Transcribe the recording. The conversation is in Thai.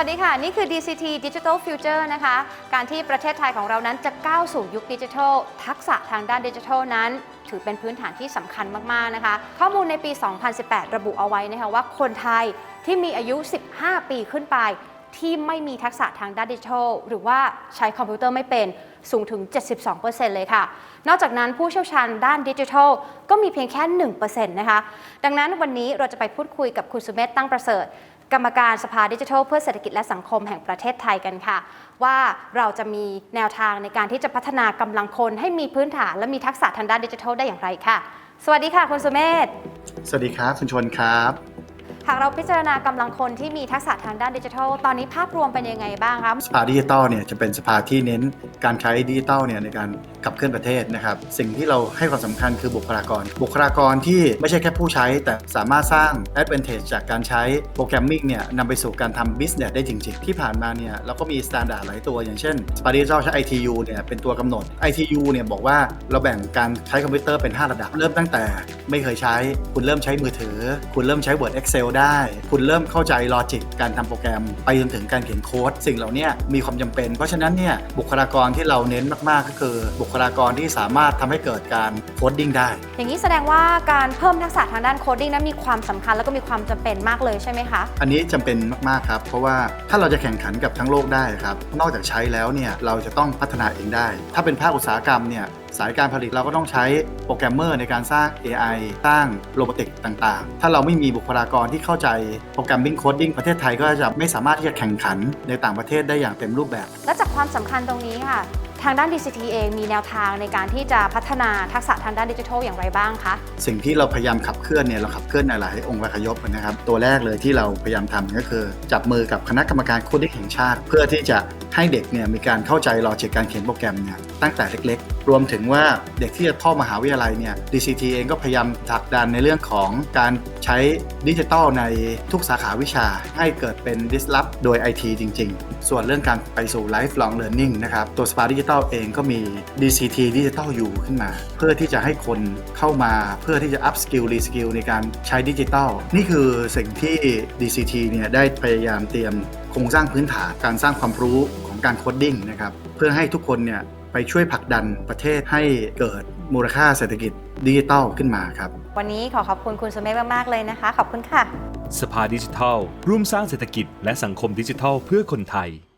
วัสดีค่ะ นี่คือ DCT Digital Future นะคะ การที่ประเทศไทยของเรานั้นจะก้าวสู่ยุคดิจิทัล ทักษะทางด้านดิจิทัลนั้น ถือเป็นพื้นฐานที่สำคัญมาก ๆ นะคะ ข้อมูลในปี 2018 ระบุเอาไว้นะคะว่าคนไทยที่มีอายุ 15 ปีขึ้นไป ที่ไม่มีทักษะทางด้านดิจิทัล หรือว่าใช้คอมพิวเตอร์ไม่เป็นสูงถึง 72%เลยค่ะ นอกจากนั้นผู้เชี่ยวชาญด้านดิจิทัล ก็มีเพียงแค่ 1%นะคะ ดังนั้นวันนี้เราจะไปพูดคุยกับคุณสุเมธตั้งประเสริฐ กรรมการสภาดิจิทัล เพื่อเศรษฐกิจและสังคมแห่งประเทศไทยกันค่ะ ว่าเราจะมีแนวทางในการที่จะพัฒนากำลังคนให้มีพื้นฐาน และมีทักษะทางด้านดิจิทัลได้อย่างไรค่ะ สวัสดีค่ะคุณสุเมธสวัสดีครับคุณชนครับ หากเราพิจารณากำลังคนที่มีทักษะทางด้านดิจิทัล ตอนนี้ภาพรวมเป็นยังไงบ้างครับสภาดิจิตอลเนี่ยจะเป็นสภาที่เน้นการใช้ดิจิตอลเนี่ยในการขับเคลื่อนประเทศนะครับ สิ่งที่เราให้ความสำคัญคือบุคลากร บุคลากรที่ไม่ใช่แค่ผู้ใช้ แต่สามารถสร้าง advantage จากการใช้โปรแกรมมิ่งเนี่ยนำไปสู่การทำ business ได้จริง ๆ ที่ผ่านมาเนี่ยเราก็มี standard หลายตัว อย่างเช่นสภาดิจิตอลใช้ ITU เนี่ยเป็นตัวกำหนด ITU เนี่ยบอกว่าเราแบ่งการใช้คอมพิวเตอร์เป็น 5 ระดับ เริ่มตั้งแต่ไม่เคยใช้ คุณเริ่มใช้มือถือ คุณเริ่มใช้ Word Excel ได้คุณเริ่มเข้าใจลอจิกการทำโปรแกรม ไปจนถึงการเขียนโค้ด สิ่งเหล่านี้มีความจำเป็น เพราะฉะนั้นเนี่ยบุคลากรที่เราเน้นมาก ๆ ก็คือ บุคลากรที่สามารถทำให้เกิดการโคดดิ้งได้ อย่างนี้แสดงว่าการเพิ่มทักษะทางด้านโคดดิ้งนั้นมีความสำคัญแล้วก็มีความจำเป็นมากเลยใช่ไหมคะ อันนี้จำเป็นมาก ๆ ครับ เพราะว่าถ้าเราจะแข่งขันกับทั้งโลกได้ครับ นอกจากใช้แล้วเนี่ยเราจะต้องพัฒนาเองได้ ถ้าเป็นภาคอุตสาหกรรมเนี่ยสายการผลิตเราก็ต้องใช้โปรแกรมเมอร์ในการสร้าง AI สร้างโรบอติกต่างๆ ถ้าเราไม่มีบุคลากรที่เข้าใจโปรแกรมมิ่งโคดดิ้งประเทศไทยก็จะไม่สามารถที่จะแข่งขันในต่างประเทศได้อย่างเต็มรูปแบบ และจากความสำคัญตรงนี้ค่ะ ทางด้าน DCT เองมีแนวทางในการที่จะพัฒนาทักษะทางด้านดิจิทัลอย่างไรบ้างคะสิ่งที่เราพยายามขับเคลื่อนเนี่ยเราขับเคลื่อนในหลายองค์ประยบนะครับตัวแรกเลยที่เราพยายามทำก็คือ จับมือกับคณะกรรมการโคดดิ้งแห่งชาติ เพื่อที่จะให้เด็กเนี่ยมีการเข้าใจลอจิกการเขียนโปรแกรมเนี่ยตั้งแต่เล็กๆ รวมถึงว่าเด็กที่จะเข้ามหาวิทยาลัยเนี่ย DCT เองก็พยายามผลักดันในเรื่องของการใช้ดิจิทัลในทุกสาขาวิชา ให้เกิดเป็น disrupt โดย IT จริง ๆ ส่วนเรื่องการไปสู่ lifelong learning นะครับ ตัว Spark Digital เองก็มี DCT Digital U ขึ้นมา เพื่อที่จะให้คนเข้ามาเพื่อที่จะ up skill re skill ในการใช้ดิจิทัลนี่คือสิ่งที่ DCT เนี่ยได้พยายามเตรียมโครงสร้างพื้นฐานการสร้างความรู้ของการโคดดิ้งนะครับเพื่อให้ทุกคนเนี่ย ไปช่วยผลักดันประเทศให้เกิดมูลค่าเศรษฐกิจดิจิทัลขึ้นมาครับ วันนี้ขอขอบคุณคุณสุเมธมาก ๆ เลยนะคะ ขอบคุณค่ะ สภาดิจิทัล ร่วมสร้างเศรษฐกิจและสังคมดิจิทัลเพื่อคนไทย